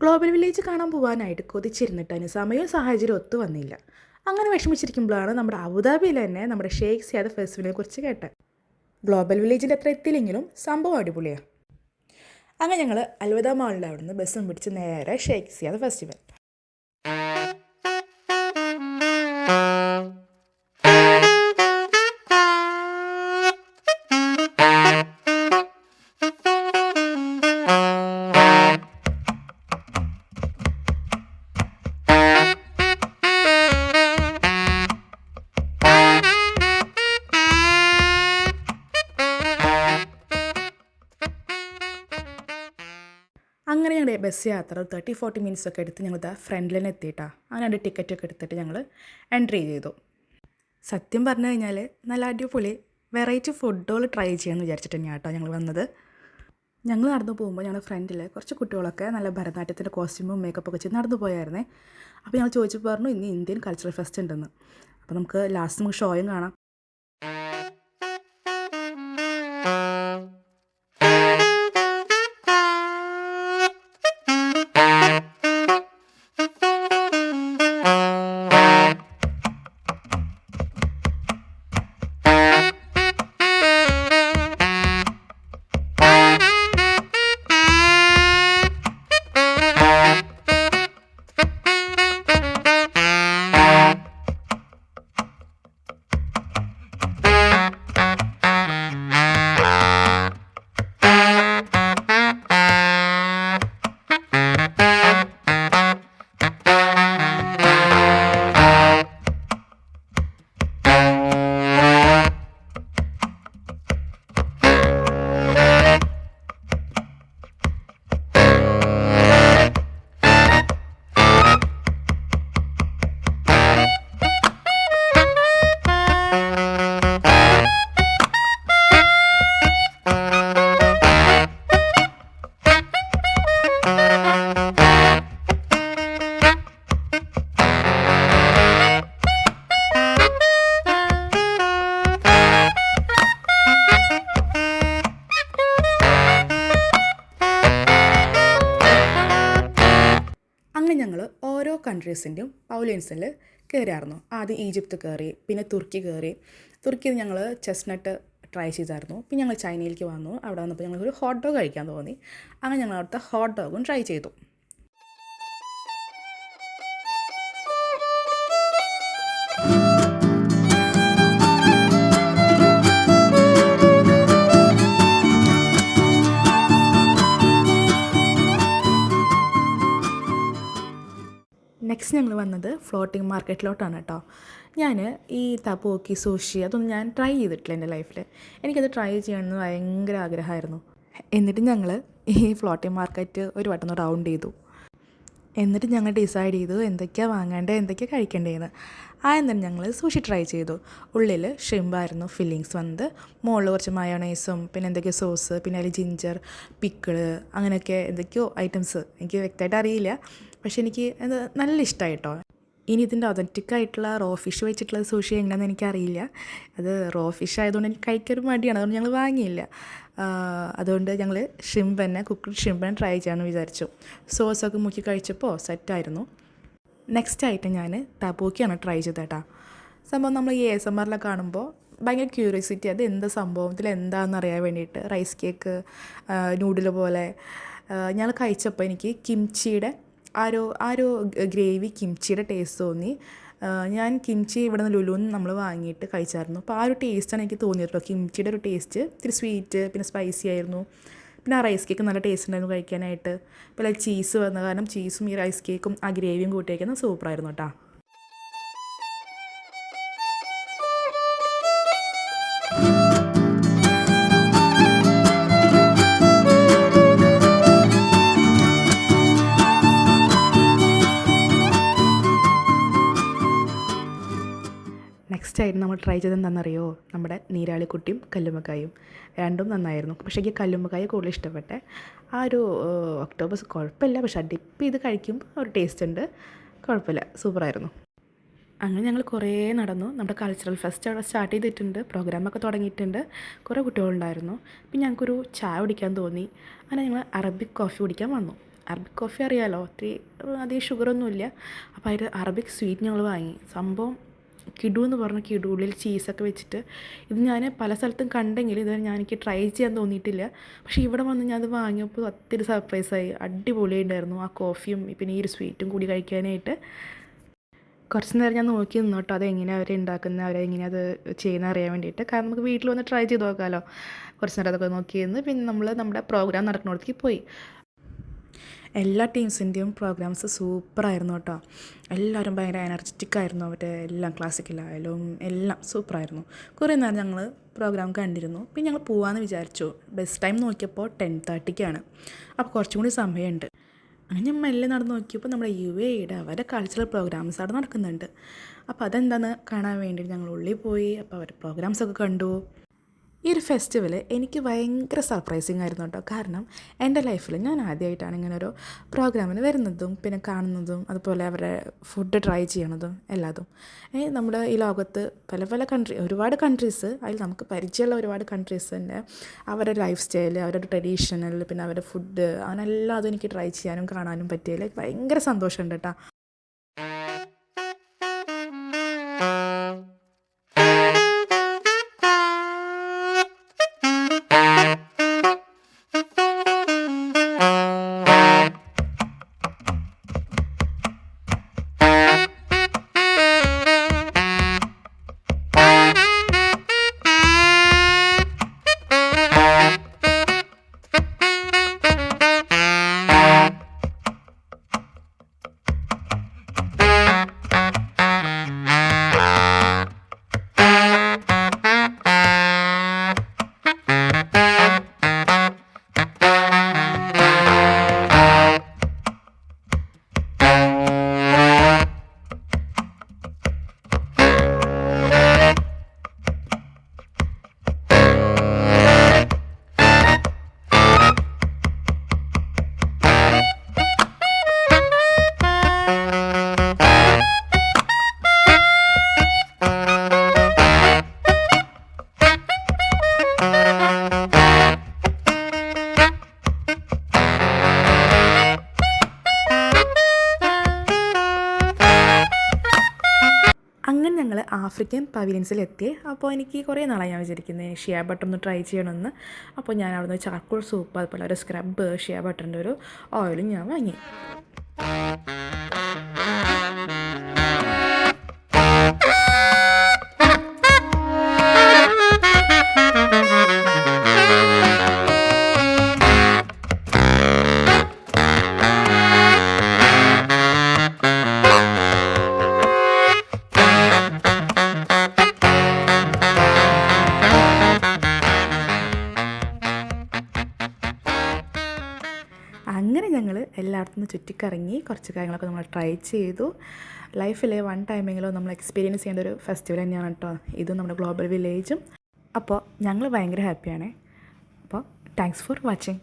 Global village കാണാൻ പോകാനായിട്ട് കൊതിച്ചിരുന്നിട്ട് അതിന് സമയവും സാഹചര്യവും ഒത്തു വന്നില്ല. അങ്ങനെ വിഷമിച്ചിരിക്കുമ്പോഴാണ് നമ്മുടെ അബുദാബിയിൽ തന്നെ നമ്മുടെ ഷെയ്ഖ് സിയാദ് ഫെസ്റ്റിവലിനെ കുറിച്ച് കേട്ടത്. ഗ്ലോബൽ വില്ലേജിന്റെ അത്ര എത്തിയില്ലെങ്കിലും സംഭവം അടിപൊളിയാണ് അങ്ങനെ ഞങ്ങൾ അൽവദ മാളിന്റെ അവിടുന്ന് ബസ്സും പിടിച്ച് നേരെ ഷെയ്ഖ് സിയാദ് ഫെസ്റ്റിവൽ. ബസ് യാത്ര തേർട്ടി ഫോർട്ടി മിനിറ്റ്സ് ഒക്കെ എടുത്ത് ഞങ്ങൾ ഫ്രണ്ടിൽ തന്നെ എത്തിയിട്ടാ. അങ്ങനെ രണ്ട് ടിക്കറ്റൊക്കെ എടുത്തിട്ട് ഞങ്ങൾ എൻട്രി ചെയ്തു. സത്യം പറഞ്ഞു കഴിഞ്ഞാൽ നല്ല അടിപൊളി വെറൈറ്റി ഫുഡുകൾ ട്രൈ ചെയ്യാമെന്ന് വിചാരിച്ചിട്ട് തന്നെയാണ് കേട്ടോ ഞങ്ങൾ വന്നത്. ഞങ്ങൾ നടന്നു പോകുമ്പോൾ ഞങ്ങളുടെ ഫ്രണ്ടിൽ കുറച്ച് കുട്ടികളൊക്കെ നല്ല ഭരതനാട്യത്തിന്റെ കോസ്റ്റ്യൂമും മേക്കപ്പൊക്കെ ചെയ്ത് നടന്നു പോയായിരുന്നേ. അപ്പോൾ ഞങ്ങൾ ചോദിച്ചപ്പോൾ പറഞ്ഞു ഇന്ന് ഇന്ത്യൻ കൾച്ചറൽ ഫെസ്റ്റ് ഉണ്ടെന്ന്. അപ്പോൾ നമുക്ക് ലാസ്റ്റ് നമുക്ക് ഷോയും കാണാം. കൺട്രീസിന്റെയും പൗലിയൻസിൽ കയറിയായിരുന്നു ആദ്യം ഈജിപ്ത് കയറി പിന്നെ തുർക്കി കയറി തുർക്കിയിൽ ഞങ്ങൾ ചെസ്നട്ട് ട്രൈ ചെയ്തായിരുന്നു പിന്നെ ഞങ്ങൾ ചൈനയിലേക്ക് വന്നു. അവിടെ വന്നപ്പോൾ ഞങ്ങൾക്ക് ഹോട്ട് ഡോഗ് കഴിക്കാൻ തോന്നി. അങ്ങനെ ഞങ്ങൾ അവിടുത്തെ ഹോട്ട് ഡോഗും ട്രൈ ചെയ്തു. നെക്സ്റ്റ് ഞങ്ങൾ വന്നത് ഫ്ലോട്ടിംഗ് മാർക്കറ്റിലോട്ടാണ് കേട്ടോ. ഞാൻ ഈ തപ്പോക്കി സൂഷി അതൊന്നും ഞാൻ ട്രൈ ചെയ്തിട്ടില്ല എന്റെ ലൈഫിൽ എനിക്കത് ട്രൈ ചെയ്യണമെന്ന് ഭയങ്കര ആഗ്രഹമായിരുന്നു. എന്നിട്ട് ഞങ്ങൾ ഈ ഫ്ലോട്ടിംഗ് മാർക്കറ്റ് ഒരു വട്ടം റൗണ്ട് ചെയ്തു. എന്നിട്ട് ഞങ്ങൾ ഡിസൈഡ് ചെയ്തു എന്തൊക്കെയാണ് വാങ്ങേണ്ടത്? എന്തൊക്കെയാണ് കഴിക്കേണ്ടതെന്ന്? ആ എന്നിട്ട് ഞങ്ങൾ സൂഷി ട്രൈ ചെയ്തു. ഉള്ളിൽ ഷ്രിമ്പായിരുന്നു ഫില്ലിങ്സ് വന്നത്. മുകളിൽ കുറച്ച് മയോണൈസും പിന്നെ എന്തൊക്കെയോ സോസ് പിന്നെ അതിൽ ജിഞ്ചർ പിക്കിൾ അങ്ങനെയൊക്കെ എന്തൊക്കെയോ ഐറ്റംസ് എനിക്ക് വ്യക്തമായിട്ട് അറിയില്ല. പക്ഷെ എനിക്ക് അത് നല്ല ഇഷ്ടമായി കേട്ടോ ഇനി ഇതിന്റെ ഒതന്റിക് ആയിട്ടുള്ള റോ ഫിഷ് വെച്ചിട്ടുള്ള സൂഷി എങ്ങനെയാണെന്ന് എനിക്കറിയില്ല. അത് റോ ഫിഷ് ആയതുകൊണ്ട് എനിക്ക് കഴിക്കാൻ മടിയാണ്. അതുകൊണ്ട് ഞങ്ങൾ വാങ്ങിയില്ല. അതുകൊണ്ട് ഞങ്ങൾ തന്നെ കുക്ക്ഡ് തന്നെ ട്രൈ ചെയ്യാമെന്ന് വിചാരിച്ചു. സോസൊക്കെ മുക്കി കഴിച്ചപ്പോൾ സെറ്റായിരുന്നു നെക്സ്റ്റ് ആയിട്ട് ഞാൻ തബോക്കിയാണ് ട്രൈ ചെയ്തേട്ടാ. സംഭവം നമ്മൾ ഈ എസ് എം ആറിലൊക്കെ കാണുമ്പോൾ ഭയങ്കര ക്യൂരിയോസിറ്റി അത് എന്ത് സംഭവത്തിൽ എന്താണെന്ന് അറിയാൻ വേണ്ടിയിട്ട് റൈസ് കേക്ക് നൂഡിൽ പോലെ. ഞാൻ കഴിച്ചപ്പോൾ എനിക്ക് കിംച്ചിയുടെ ആ ഒരു ആ ഒരു ഗ്രേവി കിംച്ചിയുടെ ടേസ്റ്റ് തോന്നി. ഞാൻ കിംച്ചി ഇവിടെ നിന്ന് ലുലുന്ന് നമ്മൾ വാങ്ങിയിട്ട് കഴിച്ചായിരുന്നു. അപ്പോൾ ആ ഒരു ടേസ്റ്റാണ് എനിക്ക് തോന്നിയിട്ടുള്ളൂ കിംച്ചിയുടെ ഒരു ടേസ്റ്റ് ഇത്തിരി സ്വീറ്റ് പിന്നെ സ്പൈസി ആയിരുന്നു. പിന്നെ ആ റൈസ് കേക്ക് നല്ല ടേസ്റ്റ് ഉണ്ടായിരുന്നു കഴിക്കാനായിട്ട്. പിന്നെ ചീസ് വന്ന. കാരണം ചീസും ഈ റൈസ് കേക്കും ആ ഗ്രേവിയും കൂട്ടിയേക്കുന്നത് സൂപ്പറായിരുന്നു കേട്ടോ നെക്സ്റ്റ് ആയിട്ട് നമ്മൾ ട്രൈ ചെയ്തത് എന്താണെന്നറിയോ? നമ്മുടെ നീരാളിക്കുട്ടിയും കല്ലുമ്മക്കായും. രണ്ടും നന്നായിരുന്നു. പക്ഷേ എനിക്ക് കല്ലുമ്മക്കായ കൂടുതൽ ഇഷ്ടപ്പെട്ടെ. ആ ഒരു ഒക്ടോബസ് കുഴപ്പമില്ല. പക്ഷെ ഡിപ്പ് ചെയ്ത് കഴിക്കുമ്പോൾ ഒരു ടേസ്റ്റ് ഉണ്ട്. കുഴപ്പമില്ല. സൂപ്പറായിരുന്നു. അങ്ങനെ ഞങ്ങൾ കുറേ നടന്നു. നമ്മുടെ കൾച്ചറൽ ഫെസ്റ്റ് അവിടെ സ്റ്റാർട്ട് ചെയ്തിട്ടുണ്ട്. പ്രോഗ്രാമൊക്കെ തുടങ്ങിയിട്ടുണ്ട്. കുറേ കുട്ടികളുണ്ടായിരുന്നു. പിന്നെ ഞങ്ങൾക്കൊരു ചായ കുടിക്കാൻ തോന്നി. അങ്ങനെ ഞങ്ങൾ അറബിക് കോഫി കുടിക്കാൻ വന്നു. അറബിക് കോഫി അറിയാലോ? ഒത്തിരി അധികം ഷുഗറൊന്നുമില്ല അപ്പോൾ അതിൽ അറബിക് സ്വീറ്റ് ഞങ്ങൾ വാങ്ങി. സംഭവം കിടു എന്ന് പറഞ്ഞ കിടു ഉള്ളിൽ ചീസൊക്കെ വെച്ചിട്ട്. ഇത് ഞാൻ പല സ്ഥലത്തും കണ്ടെങ്കിൽ ഇതുവരെ ഞാൻ എനിക്ക് ട്രൈ ചെയ്യാൻ തോന്നിയിട്ടില്ല. പക്ഷേ ഇവിടെ വന്ന് ഞാൻ അത് വാങ്ങിയപ്പോൾ ഒത്തിരി സർപ്രൈസായി അടിപൊളിയുണ്ടായിരുന്നു ആ കോഫിയും പിന്നെ ഈ ഒരു സ്വീറ്റും കൂടി കഴിക്കാനായിട്ട്. കുറച്ച് നേരം ഞാൻ നോക്കി നിന്നു കേട്ടോ അതെങ്ങനെയാണ് അവർ ഉണ്ടാക്കുന്നത് അവരെങ്ങനെയാണ് അത് ചെയ്യുന്ന അറിയാൻ വേണ്ടിയിട്ട്. കാരണം നമുക്ക് വീട്ടിൽ വന്ന് ട്രൈ ചെയ്ത് നോക്കാമല്ലോ കുറച്ച് നേരം അതൊക്കെ നോക്കി പിന്നെ നമ്മൾ നമ്മുടെ പ്രോഗ്രാം നടക്കുന്നിടത്തേക്ക് പോയി. എല്ലാ ടീംസിന്റെയും പ്രോഗ്രാംസ് സൂപ്പറായിരുന്നു കേട്ടോ. എല്ലാവരും ഭയങ്കര എനർജറ്റിക് ആയിരുന്നു. അവരുടെ എല്ലാം ക്ലാസിക്കലായാലും എല്ലാം സൂപ്പറായിരുന്നു. കുറേ നേരം ഞങ്ങൾ പ്രോഗ്രാം കണ്ടിരുന്നു. പിന്നെ ഞങ്ങൾ പോകാമെന്ന് വിചാരിച്ചു. ബെസ്റ്റ് ടൈം നോക്കിയപ്പോൾ ടെൻ തേർട്ടിക്കാണ്. അപ്പോൾ കുറച്ചും കൂടി സമയമുണ്ട്. അങ്ങനെ മെല്ലെ നടന്ന് നോക്കിയപ്പോൾ നമ്മുടെ യു എയുടെ അവരുടെ കൾച്ചറൽ പ്രോഗ്രാംസ് അവിടെ നടക്കുന്നുണ്ട്. അപ്പോൾ അതെന്താണെന്ന് കാണാൻ വേണ്ടി ഞങ്ങൾ ഉള്ളിൽ പോയി. അപ്പോൾ അവരുടെ പ്രോഗ്രാംസൊക്കെ കണ്ടു. ഈ ഒരു ഫെസ്റ്റിവൽ എനിക്ക് ഭയങ്കര സർപ്രൈസിങ് ആയിരുന്നു കേട്ടോ കാരണം എന്റെ ലൈഫിൽ ഞാൻ ആദ്യമായിട്ടാണ് ഇങ്ങനെ ഒരു പ്രോഗ്രാമിന് വരുന്നതും പിന്നെ കാണുന്നതും അതുപോലെ അവരുടെ ഫുഡ് ട്രൈ ചെയ്യണതും എല്ലാതും. നമ്മുടെ ഈ ലോകത്ത് പല പല കൺട്രി ഒരുപാട് കൺട്രീസ് അതിൽ നമുക്ക് പരിചയമുള്ള ഒരുപാട് കൺട്രീസിന്റെ അവരുടെ ലൈഫ് സ്റ്റൈൽ അവരുടെ ട്രഡീഷണൽ പിന്നെ അവരുടെ ഫുഡ് അങ്ങനെല്ലാം അതും എനിക്ക് ട്രൈ ചെയ്യാനും കാണാനും പറ്റിയതിൽ ഭയങ്കര സന്തോഷമുണ്ട് കേട്ടോ ആഫ്രിക്കൻ പവിലിയൻസിലെത്തി അപ്പോൾ എനിക്ക് കുറേ നാളായി ഞാൻ വിചാരിക്കുന്നത് ഷിയ ബട്ടർ ഒന്ന് ട്രൈ ചെയ്യണമെന്ന്. അപ്പോൾ ഞാൻ അവിടുന്ന് ചാർക്കോൾ സൂപ്പ് അതുപോലെ ഒരു സ്ക്രബ് ഷിയ ബട്ടറിന്റെ ഒരു ഓയിലും ഞാൻ വാങ്ങി. അങ്ങനെ ഞങ്ങൾ എല്ലായിടത്തും നിന്ന് ചുറ്റിക്കറങ്ങി കുറച്ച് കാര്യങ്ങളൊക്കെ നമ്മൾ ട്രൈ ചെയ്തു. ലൈഫിലെ വൺ ടൈമെങ്കിലും നമ്മൾ എക്സ്പീരിയൻസ് ചെയ്യേണ്ട ഒരു ഫെസ്റ്റിവൽ തന്നെയാണ് കേട്ടോ ഇത് നമ്മുടെ ഗ്ലോബൽ വില്ലേജും അപ്പോൾ ഞങ്ങൾ ഭയങ്കര ഹാപ്പിയാണ് അപ്പോൾ താങ്ക്സ് ഫോർ വാച്ചിങ്